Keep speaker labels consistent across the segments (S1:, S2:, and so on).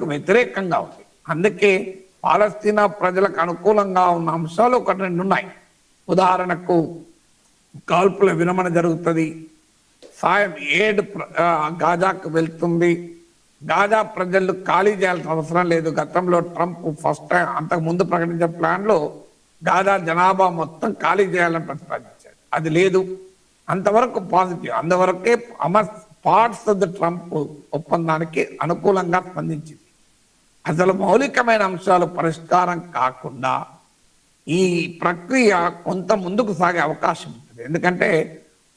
S1: వ్యతిరేకంగా ఉంది. అందుకే పాలస్తీనా ప్రజలకు అనుకూలంగా ఉన్న అంశాలు ఒకటి రెండు ఉన్నాయి. ఉదాహరణకు కాల్పుల విరమణ జరుగుతుంది సాయం ఏడు గాజాకు వెళ్తుంది. గాజా ప్రజలు ఖాళీ చేయాల్సిన అవసరం లేదు. గతంలో ట్రంప్ ఫస్ట్ టైం అంతకు ముందు ప్రకటించిన ప్లాన్లో గాజా జనాభా మొత్తం ఖాళీ చేయాలని ప్రతిపాదించాడు అది లేదు. అంతవరకు పాజిటివ్. అంతవరకే అమర్ పార్ట్స్ ఆఫ్ ద ట్రంప్ ఒప్పందానికి అనుకూలంగా స్పందించింది. అసలు మౌలికమైన అంశాలు పరిష్కారం కాకుండా ఈ ప్రక్రియ కొంత ముందుకు సాగే అవకాశం ఉంటుంది. ఎందుకంటే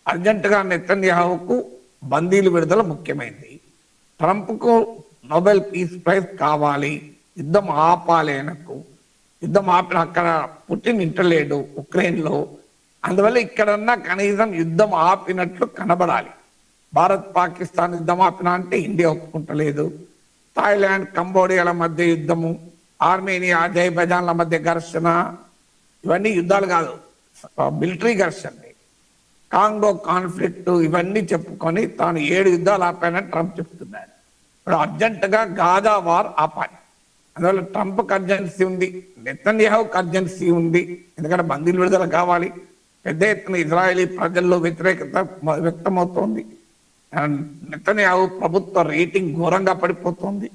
S1: అర్జెంటుగా నెతన్యాహుకు బందీలు విడుదల ముఖ్యమైనది ట్రంప్కు నోబెల్ పీస్ ప్రైజ్ కావాలి యుద్ధం ఆపాలి ఆయనకు యుద్ధం ఆపిన అక్కడ పుట్టిన ఇంటలేడు ఉక్రెయిన్లో. అందువల్ల ఇక్కడన్నా కనీసం యుద్ధం ఆపినట్లు కనబడాలి. భారత్ పాకిస్తాన్ యుద్ధం ఆపిన అంటే ఇండియా ఒప్పుకుంటలేదు. థాయిలాండ్ కంబోడియాల మధ్య యుద్ధము ఆర్మేనియా అజర్బైజాన్ల మధ్య ఘర్షణ ఇవన్నీ యుద్ధాలు కాదు. మిలిటరీ ఘర్షణ కాంగో కాన్ఫ్లిక్ట్ ఇవన్నీ చెప్పుకొని తాను ఏడు యుద్ధాలు ఆపానని ట్రంప్ చెప్తున్నాడు ఇప్పుడు అర్జెంటుగా గాజా వార్ ఆపాలి. అందువల్ల ట్రంప్కి అర్జెన్సీ ఉంది నెతన్యాహుకి అర్జెన్సీ ఉంది. ఎందుకంటే బందీలు విడుదల కావాలి. పెద్ద ఎత్తున ఇజ్రాయేలీ ప్రజల్లో వ్యతిరేకత వ్యక్తమవుతోంది. నెతన్యాహు ప్రభుత్వ రేటింగ్ ఘోరంగా పడిపోతుంది.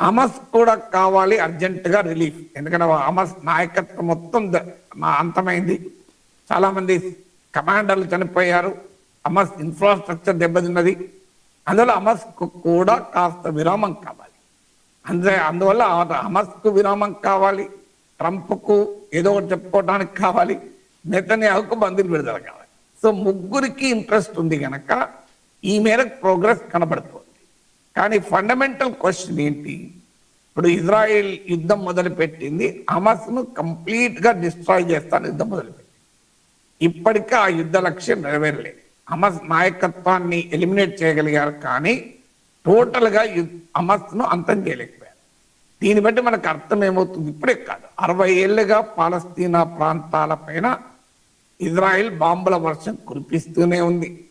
S1: అమస్ కూడా కావాలి అర్జెంటుగా రిలీఫ్. ఎందుకంటే అమస్ నాయకత్వం మొత్తం నా అంతమైంది. చాలామంది కమాండర్లు చనిపోయారు. అమస్ ఇన్ఫ్రాస్ట్రక్చర్ దెబ్బతిన్నది. అందువల్ల అమస్ కూడా కాస్త విరామం కావాలి. అందుకే అందువల్ల అమస్కు విరామం కావాలి. ట్రంప్కు ఏదో ఒకటి చెప్పుకోవడానికి కావాలి. నెతన్యాహుకు బందీలు విడుదల కావాలి. సో ముగ్గురికి ఇంట్రెస్ట్ ఉంది కనుక ఈ మేరకు ప్రోగ్రెస్ కనబడుతుంది. కానీ ఫండమెంటల్ క్వశ్చన్ ఏంటి? ఇప్పుడు ఇజ్రాయెల్ యుద్ధం మొదలుపెట్టింది హమస్ కంప్లీట్గా డిస్ట్రాయ్ చేస్తాను యుద్ధం మొదలుపెట్టింది. ఇప్పటికీ ఆ యుద్ధ లక్ష్యం నెరవేరలేదు. హమస్ నాయకత్వాన్ని ఎలిమినేట్ చేయగలిగారు కానీ టోటల్గా గా అంతం చేయలేకపోయారు. దీన్ని బట్టి మనకు అర్థం ఏమవుతుంది? ఇప్పుడే కాదు. అరవై ఏళ్ళుగా పాలస్తీనా ప్రాంతాలపైన ఇజ్రాయెల్ బాంబుల వర్షం కురిపిస్తూనే ఉంది.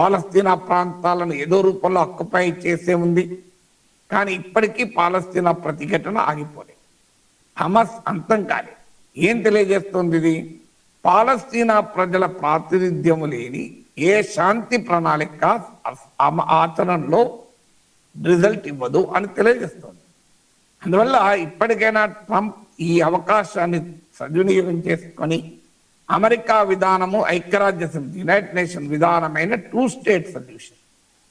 S1: పాలస్తీనా ప్రాంతాలను ఏదో రూపంలో అక్కుపై చేసే ఉంది. కానీ ఇప్పటికీ పాలస్తీనా ప్రతిఘటన ఆగిపోలేదు. హమస్ అంతం కాలేదు. ఏం తెలియజేస్తుంది ఇది? పాలస్తీనా ప్రజల ప్రాతినిధ్యము లేని ఏ శాంతి ప్రణాళిక ఆచరణలో రిజల్ట్ ఇవ్వదు అని తెలియజేస్తుంది. అందువల్ల ఇప్పటికైనా ట్రంప్ ఈ అవకాశాన్ని సద్వినియోగం చేసుకొని అమెరికా విధానము ఐక్యరాజ్య సమితి యునైటెడ్ నేషన్ విధానమైన టూ స్టేట్ సొల్యూషన్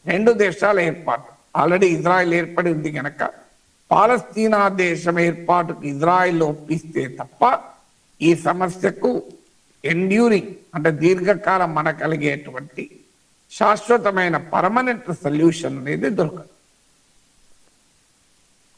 S1: రెండు దేశాల ఏర్పాటు. ఆల్రెడీ ఇజ్రాయెల్ ఏర్పడి ఉంది కనుక పాలస్తీనా దేశం ఏర్పాటుకు ఇజ్రాయెల్ ఒప్పిస్తే తప్ప ఈ సమస్యకు ఎండ్యూరింగ్ అంటే దీర్ఘకాలం మన కలిగేటువంటి శాశ్వతమైన పర్మనెంట్ సొల్యూషన్ అనేది దొరకదు.